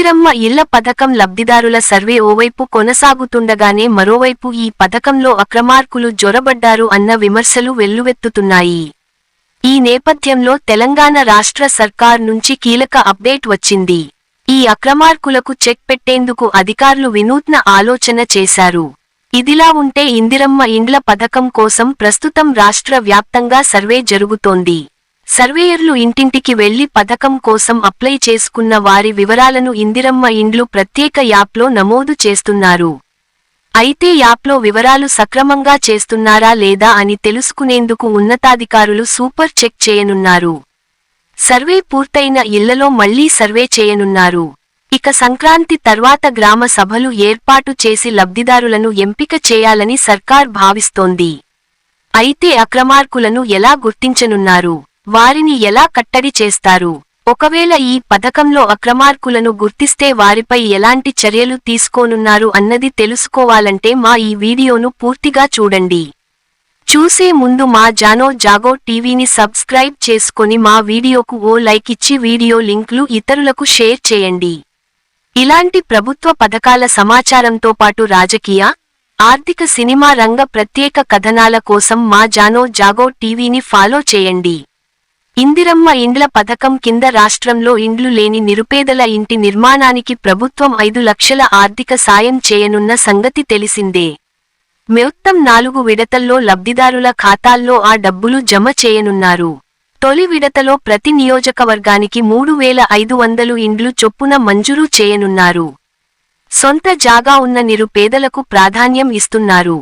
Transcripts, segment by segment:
ఇందిరమ్మ ఇళ్ళ పథకం లబ్ధిదారుల సర్వే ఓవైపు కొనసాగుతుండగానే మరోవైపు ఈ పథకంలో అక్రమార్కులు జొరబడ్డారు అన్న విమర్శలు వెల్లువెత్తుతున్నాయి. ఈ నేపథ్యంలో తెలంగాణ రాష్ట్ర సర్కార్ నుంచి కీలక అప్డేట్ వచ్చింది. ఈ అక్రమార్కులకు చెక్ పెట్టేందుకు అధికారులు వినూత్న ఆలోచన చేశారు. ఇదిలా ఉంటే ఇందిరమ్మ ఇండ్ల పథకం కోసం ప్రస్తుతం రాష్ట్ర వ్యాప్తంగా సర్వే జరుగుతోంది. సర్వేయర్లు ఇంటింటికి వెళ్ళి పథకం కోసం అప్లై చేసుకున్న వారి వివరాలను ఇందిరమ్మ ఇండ్లు ప్రత్యేక యాప్లో నమోదు చేస్తున్నారు. అయితే యాప్లో వివరాలు సక్రమంగా చేస్తున్నారా లేదా అని తెలుసుకునేందుకు ఉన్నతాధికారులు సూపర్ చెక్ చేయనున్నారు. సర్వే పూర్తయిన ఇళ్ళలో మళ్ళీ సర్వే చేయనున్నారు. ఇక సంక్రాంతి తర్వాత గ్రామ సభలు ఏర్పాటు చేసి లబ్ధిదారులను ఎంపిక చేయాలని సర్కార్ భావిస్తోంది. అయితే అక్రమార్కులను ఎలా గుర్తించనున్నారు? వారిని ఎలా కట్టడి చేస్తారు? ఒకవేళ ఈ పథకంలో అక్రమార్కులను గుర్తిస్తే వారిపై ఎలాంటి చర్యలు తీసుకోనున్నారు అన్నది తెలుసుకోవాలంటే మా ఈ వీడియోను పూర్తిగా చూడండి. చూసే ముందు మా జానో జాగో టీవీని సబ్స్క్రైబ్ చేసుకొని మా వీడియోకు ఓ లైక్ ఇచ్చి వీడియో లింక్లు ఇతరులకు షేర్ చేయండి. ఇలాంటి ప్రభుత్వ పథకాల సమాచారంతో పాటు రాజకీయ ఆర్థిక సినిమా రంగ ప్రత్యేక కథనాల కోసం మా జానో జాగో టీవీని ఫాలో చేయండి. ఇందిరమ్మ ఇండ్ల పథకం కింద రాష్ట్రంలో ఇండ్లు లేని నిరుపేదల ఇంటి నిర్మాణానికి ప్రభుత్వం ఐదు లక్షల ఆర్థిక సాయం చేయనున్న సంగతి తెలిసిందే. మొత్తం నాలుగు విడతల్లో లబ్ధిదారుల ఖాతాల్లో ఆ డబ్బులు జమ చేయనున్నారు. తొలి విడతలో ప్రతి నియోజకవర్గానికి మూడు వేల ఐదు వందలు ఇండ్లు చొప్పున మంజూరు చేయనున్నారు. సొంత జాగా ఉన్న నిరుపేదలకు ప్రాధాన్యం ఇస్తున్నారు.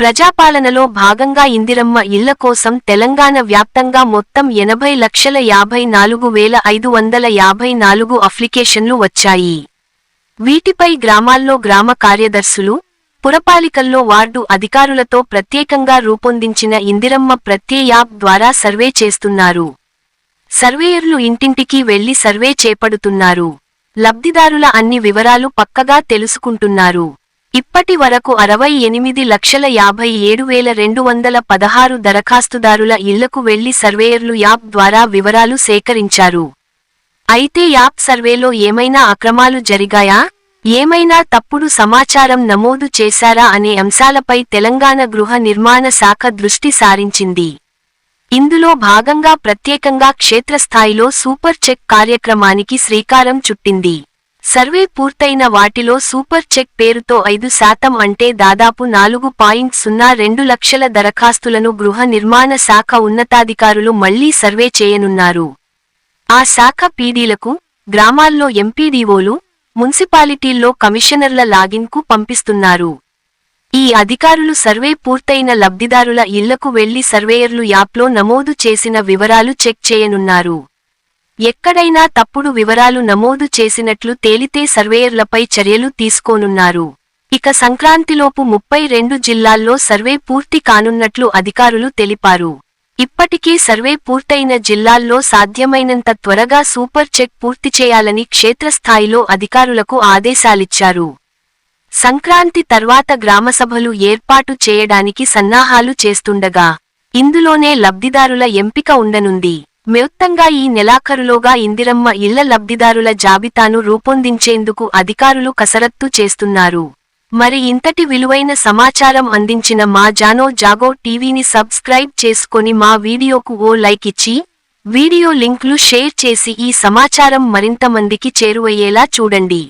ప్రజాపాలనలో భాగంగా ఇందిరమ్మ ఇళ్ళ కోసం తెలంగాణ వ్యాప్తంగా మొత్తం ఎనభై లక్షల యాభై నాలుగు వేల ఐదు వందల యాభై నాలుగు అప్లికేషన్లు వచ్చాయి. వీటిపై గ్రామాల్లో గ్రామ కార్యదర్శులు పురపాలికల్లో వార్డు అధికారులతో ప్రత్యేకంగా రూపొందించిన ఇందిరమ్మ ప్రత్యే యాప్ ద్వారా సర్వే చేస్తున్నారు. సర్వేయర్లు ఇంటింటికి వెళ్ళి సర్వే చేపడుతున్నారు. లబ్ధిదారుల అన్ని వివరాలు పక్కగా తెలుసుకుంటున్నారు. ఇప్పటి వరకు అరవై ఎనిమిది లక్షల యాభై ఏడు వేల రెండు వందల పదహారు దరఖాస్తుదారుల ఇళ్ళకు వెళ్ళి సర్వేయర్లు యాప్ ద్వారా వివరాలు సేకరించారు. అయితే యాప్ సర్వేలో ఏమైనా అక్రమాలు జరిగాయా? ఏమైనా తప్పుడు సమాచారం నమోదు చేశారా అనే అంశాలపై తెలంగాణ గృహ నిర్మాణ శాఖ దృష్టి సారించింది. ఇందులో భాగంగా ప్రత్యేకంగా క్షేత్రస్థాయిలో సూపర్ చెక్ కార్యక్రమానికి శ్రీకారం చుట్టింది. సర్వే పూర్తయిన వాటిలో సూపర్ చెక్ పేరుతో ఐదు శాతం అంటే దాదాపు నాలుగు పాయింట్ సున్నా రెండు లక్షల దరఖాస్తులను గృహ నిర్మాణ శాఖ ఉన్నతాధికారులు మళ్ళీ సర్వే చేయనున్నారు. ఆ శాఖ పీడీలకు గ్రామాల్లో ఎంపీడీఓలు మున్సిపాలిటీల్లో కమిషనర్ల లాగిన్కు పంపిస్తున్నారు. ఈ అధికారులు సర్వే పూర్తయిన లబ్ధిదారుల ఇళ్ళకు వెళ్ళి సర్వేయర్లు యాప్లో నమోదు చేసిన వివరాలు చెక్ చేయనున్నారు. ఎక్కడైనా తప్పుడు వివరాలు నమోదు చేసినట్లు తేలితే సర్వేయర్లపై చర్యలు తీసుకోనున్నారు. ఇక సంక్రాంతిలోపు ముప్పై రెండు జిల్లాల్లో సర్వే పూర్తి కానున్నట్లు అధికారులు తెలిపారు. ఇప్పటికీ సర్వే పూర్తయిన జిల్లాల్లో సాధ్యమైనంత త్వరగా సూపర్ చెక్ పూర్తి చేయాలని క్షేత్రస్థాయిలో అధికారులకు ఆదేశాలిచ్చారు. సంక్రాంతి తర్వాత గ్రామసభలు ఏర్పాటు చేయడానికి సన్నాహాలు చేస్తుండగా ఇందులోనే లబ్ధిదారుల ఎంపిక ఉండనుంది. మొత్తంగా ఈ నెలాఖరులోగా ఇందిరమ్మ ఇళ్ళ లబ్ధిదారుల జాబితాను రూపొందించేందుకు అధికారులు కసరత్తు చేస్తున్నారు. మరి ఇంతటి విలువైన సమాచారం అందించిన మా జానో జాగో టీవీని సబ్స్క్రైబ్ చేసుకొని మా వీడియోకు ఓ లైక్ ఇచ్చి వీడియో లింక్లు షేర్ చేసి ఈ సమాచారం మరింత మందికి చేరువయ్యేలా చూడండి.